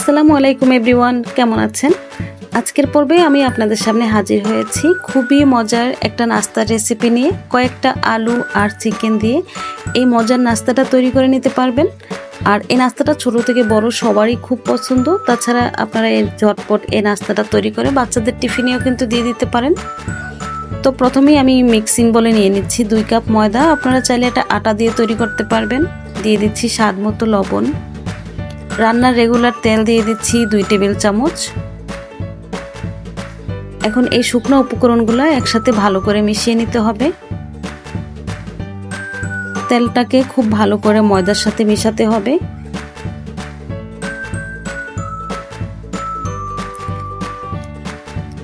আসসালামু আলাইকুম, এভরিওয়ান। কেমন আছেন? আজকের পর্বে আমি আপনাদের সামনে হাজির হয়েছি খুবই মজার একটা নাস্তার রেসিপি নিয়ে, কয়েকটা আলু আর চিকেন দিয়ে। এই মজার নাস্তাটা তৈরি করে নিতে পারবেন। আর এই নাস্তাটা ছোট থেকে বড় সবারই খুব পছন্দ। তাছাড়া আপনারা এই ঝটপট এই নাস্তাটা তৈরি করে বাচ্চাদের টিফিনেও কিন্তু দিয়ে দিতে পারেন। তো প্রথমেই আমি মিক্সিং বলে নিয়ে নিচ্ছি দুই কাপ ময়দা। আপনারা চাইলে এটা আটা দিয়ে তৈরি করতে পারবেন। দিয়ে দিচ্ছি স্বাদ মতো লবণ। রান্নার রেগুলার তেল দিয়ে দিচ্ছি দুই টেবিল চামচ। এখন এই শুকনো উপকরণগুলো একসাথে ভালো করে মিশিয়ে নিতে হবে। তেলটাকে খুব ভালো করে ময়দার সাথে মিশাতে হবে।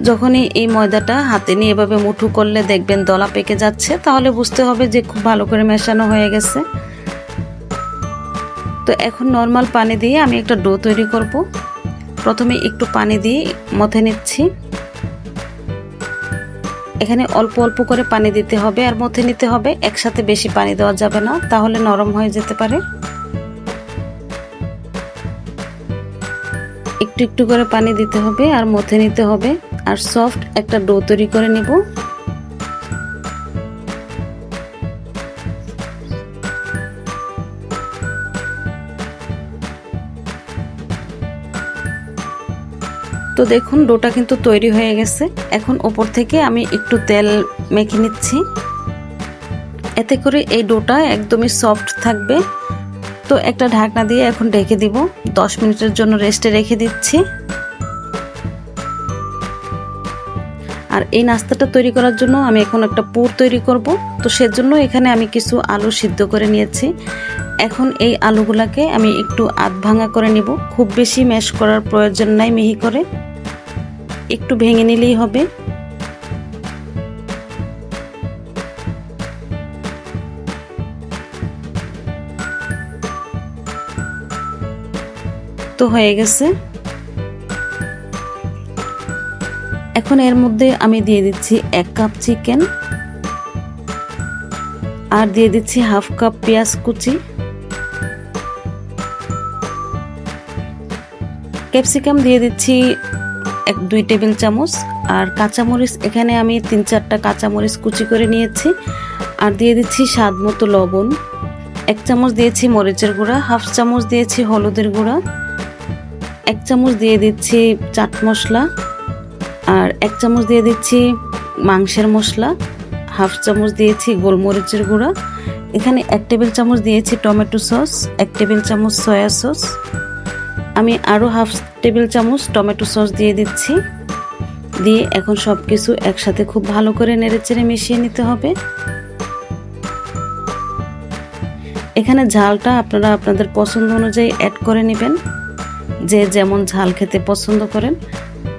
যখনই এই ময়দাটা হাতে নিয়ে এভাবে মুঠু করলে দেখবেন দলা পেকে যাচ্ছে, তাহলে বুঝতে হবে যে খুব ভালো করে মেশানো হয়ে গেছে। তো এখন নর্মাল পানি দিয়ে আমি একটা ডো তৈরি করব। প্রথমে একটু পানি দিয়ে মথে নিচ্ছি। এখানে অল্প অল্প করে পানি দিতে হবে আর মথে নিতে হবে, একসাথে বেশি পানি দেওয়া যাবে না, তাহলে নরম হয়ে যেতে পারে। একটু একটু করে পানি দিতে হবে আর মথে নিতে হবে। আর সফট একটা ডো তৈরি করে নিব। তো দেখুন, ডোটা কিন্তু তৈরি হয়ে গেছে। এখন ওপর থেকে আমি একটু তেল মেখে নিচ্ছি। এতে করে এই ডোটা একদমই সফট থাকবে। তো একটা ঢাকনা দিয়ে এখন ঢেকে দিব। দশ মিনিটের জন্য রেস্টে রেখে দিচ্ছি। আর এই নাস্তাটা তৈরি করার জন্য আমি এখন একটা পুর তৈরি করব। তো সেজন্য এখানে আমি কিছু আলু সিদ্ধ করে নিয়েছি। এখন এই আলুগুলাকে আমি একটু আধ ভাঙা করে নিব। খুব বেশি ম্যাশ করার প্রয়োজন নাই মিহি করে। একটু ভেঙে নিলেই হবে। তো হয়ে গেছে। এখন এর মধ্যে আমি দিয়ে দিচ্ছি এক কাপ চিকেন আর দিয়ে দিচ্ছি হাফ কাপ পেঁয়াজ কুচি। ক্যাপসিকাম দিয়ে দিচ্ছি এক দুই টেবিল চামচ আর কাঁচামরিচ, এখানে আমি তিন চারটা কাঁচামরিচ কুচি করে নিয়েছি। আর দিয়ে দিচ্ছি স্বাদ মতো লবণ। এক চামচ দিয়েছি মরিচের গুঁড়া, হাফ চামচ দিয়েছি হলুদের গুঁড়া। এক চামচ দিয়ে দিচ্ছি চাট মশলা। আর এক চামচ দিয়ে দিচ্ছি মাংসের মশলা, হাফ চামচ দিয়েছি গোলমরিচের গুঁড়া। এখানে এক টেবিল চামচ দিয়েছি টমেটো সস, এক টেবিল চামচ সয়া সস। আমি আরও হাফ টেবিল চামচ টমেটো সস দিয়ে দিচ্ছি। দিয়ে এখন সব কিছু একসাথে খুব ভালো করে নেড়েচেড়ে মিশিয়ে নিতে হবে। এখানে ঝালটা আপনারা আপনাদের পছন্দ অনুযায়ী অ্যাড করে নেবেন। যে যেমন ঝাল খেতে পছন্দ করেন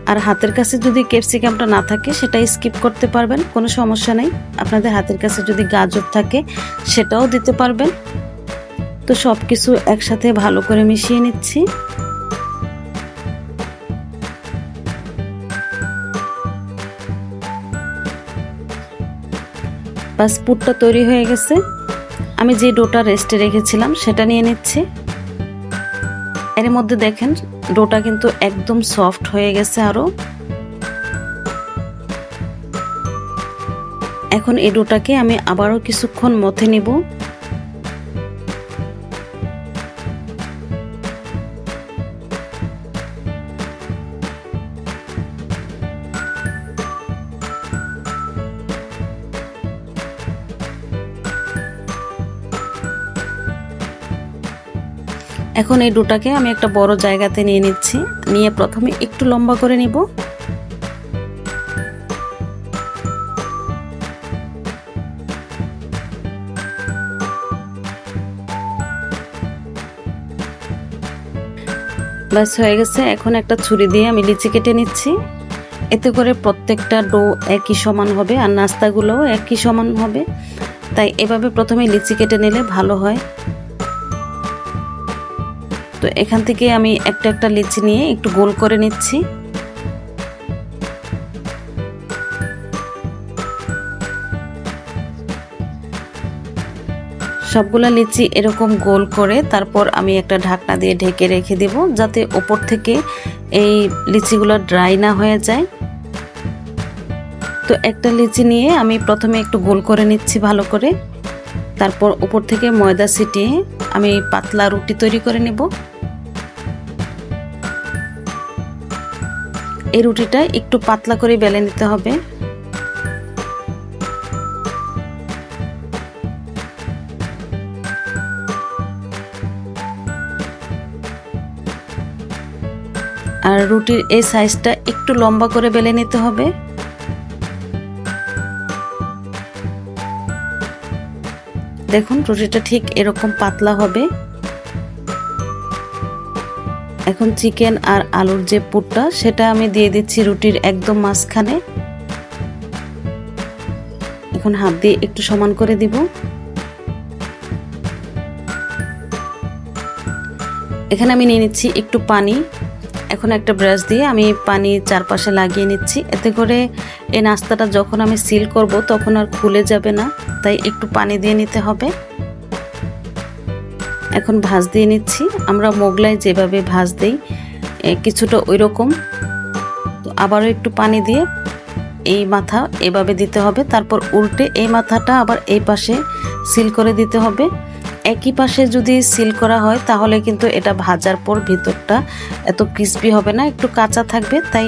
আর হাতের কাছে যদি ক্যাপসিকামটা না থাকে, সেটা স্কিপ করতে পারবেন, কোনো সমস্যা নেই। আপনাদের হাতের কাছে যদি গাজর থাকে, সেটাও দিতে পারবেন। তো সব কিছু একসাথে ভালো করে মিশিয়ে নিচ্ছি। বাস পুরটা তৈরি হয়ে গেছে। আমি যে ডোটা রেস্টে রেখেছিলাম, সেটা নিয়ে নিচ্ছি। এর মধ্যে দেখেন, ডোটা কিন্তু একদম সফট হয়ে গেছে আরও। এখন এই ডোটাকে আমি আবারও কিছুক্ষণ মথে নিব। এখন এই ডোটাকে আমি একটা বড় জায়গাতে নিয়ে নিচ্ছি। নিয়ে প্রথমে একটু লম্বা করে নিব। ব্যাস, হয়ে গেছে। এখন একটা ছুরি দিয়ে আমি লিচি কেটে নিচ্ছি। এতে করে প্রত্যেকটা ডো একই সমান হবে আর নাস্তাগুলোও একই সমান হবে। তাই এভাবে প্রথমে লিচি কেটে নিলে ভালো হয়। তো এখান থেকে আমি একটা একটা লিচি নিয়ে একটু গোল করে নিচ্ছি। সবগুলা লিচি এরকম গোল করে তারপর আমি একটা ঢাকনা দিয়ে ঢেকে রেখে দেব যাতে ওপর থেকে এই লিচিগুলো ড্রাই না হয়ে যায়। তো একটা লিচি নিয়ে আমি প্রথমে একটু গোল করে নিচ্ছি ভালো করে। তারপর উপর থেকে ময়দা ছিটিয়ে আমি পাতলা রুটি তৈরি করে নেব। এই রুটিটা একটু পাতলা করে বেলে নিতে হবে। আর রুটির এই সাইজটা একটু লম্বা করে বেলে নিতে হবে। দেখুন রুটিটা ঠিক এরকম পাতলা হবে। এখন চিকেন আর আলুর যে পুরটা, সেটা আমি দিয়ে দিচ্ছি রুটির একদম মাঝখানে। এখন হাত দিয়ে একটু সমান করে দিব। এখানে আমি নিয়ে নিচ্ছি একটু পানি। এখন একটা ব্রাশ দিয়ে আমি পানি চারপাশে লাগিয়ে নিচ্ছি। এতে করে এই নাস্তাটা যখন আমি সিল করব তখন আর খুলে যাবে না, তাই একটু পানি দিয়ে নিতে হবে। এখন ভাজ দিয়ে নিচ্ছি। আমরা মোগলাই যেভাবে ভাজ দেই কিছুটা ওই রকম তো আবারও একটু পানি দিয়ে এই মাথা এভাবে দিতে হবে। তারপর উল্টে এই মাথাটা আবার এই পাশে সিল করে দিতে হবে। একই পাশে যদি সিল করা হয়, তাহলে কিন্তু এটা ভাজার পর ভিতরটা এত ক্রিসপি হবে না, একটু কাঁচা থাকবে, তাই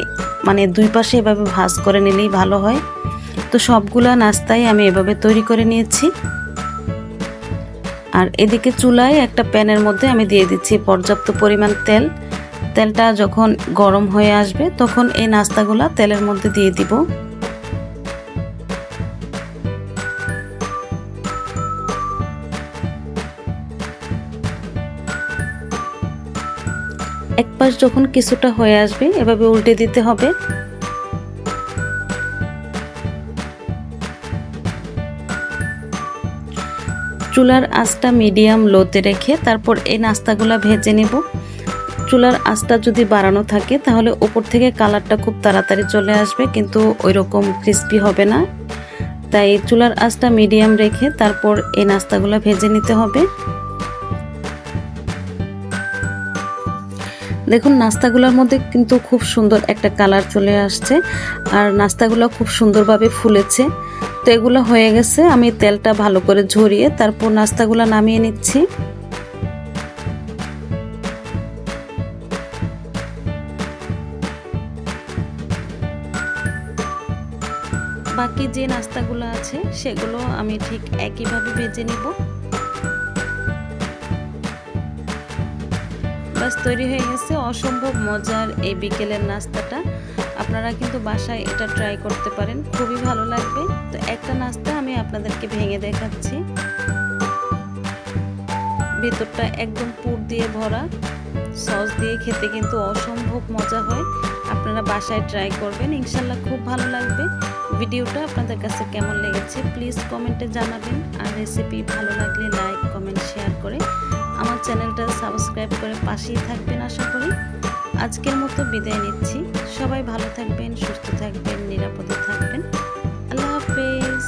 মানে দুই পাশে এভাবে ভাজ করে নিলেই ভালো হয়। তো সবগুলা নাস্তাই আমি এভাবে তৈরি করে নিয়েছি। আর এদিকে চুলায় একটা প্যানের মধ্যে আমি দিয়ে দিচ্ছি পর্যাপ্ত পরিমাণ তেল। তেলটা যখন গরম হয়ে আসবে, তখন এই নাস্তাগুলা তেলের মধ্যে দিয়ে দিব। পাশ যখন কিছুটা হয়ে আসবে, এভাবে উল্টে দিতে হবে। চুলার আঁচটা মিডিয়াম লোতে রেখে তারপর এই নাস্তাগুলো ভেজে নেব। চুলার আঁচটা যদি বাড়ানো থাকে, তাহলে উপর থেকে কালারটা খুব তাড়াতাড়ি চলে আসবে, কিন্তু ওই রকম ক্রিস্পি হবে না। তাই চুলার আঁচটা মিডিয়াম রেখে তারপর এই নাস্তাগুলো ভেজে নিতে হবে। দেখুন, নাস্তাগুলোর মধ্যে কিন্তু খুব সুন্দর একটা কালার চলে আসছে। আর নাস্তাগুলো খুব সুন্দরভাবে ফুলেছে। তো এগুলো হয়ে গেছে, আমি তেলটা ভালো করে ঝরিয়ে তারপর নাস্তাগুলো নামিয়ে নিচ্ছি। বাকি যে নাস্তাগুলো আছে, সেগুলো আমি ঠিক একইভাবে ভেজে নিব। বাস তৈরি হয়ে গেছে। অসম্ভব মজার এই বিকেলের নাস্তাটা। আপনারা কিন্তু বাসায় এটা ট্রাই করতে পারেন। খুবই ভালো লাগবে। তো একটা নাস্তা আমি আপনাদেরকে ভেঙে দেখাচ্ছি। ভেতরটা একদম পুর দিয়ে ভরা। সস দিয়ে খেতে কিন্তু অসম্ভব মজা হয়। আপনারা বাসায় ট্রাই করবেন। ইনশাল্লাহ খুব ভালো লাগবে। ভিডিওটা আপনাদের কাছে কেমন লেগেছে প্লিজ কমেন্টে জানাবেন। আর রেসিপি ভালো লাগলে লাইক কমেন্ট শেয়ার করে আমার চ্যানেলটা সাবস্ক্রাইব করে পাশেই থাকবেন আশা করি। আজকের মতো বিদায় নিচ্ছি। সবাই ভালো থাকবেন, সুস্থ থাকবেন, নিরাপদে থাকবেন। আল্লাহ হাফেজ।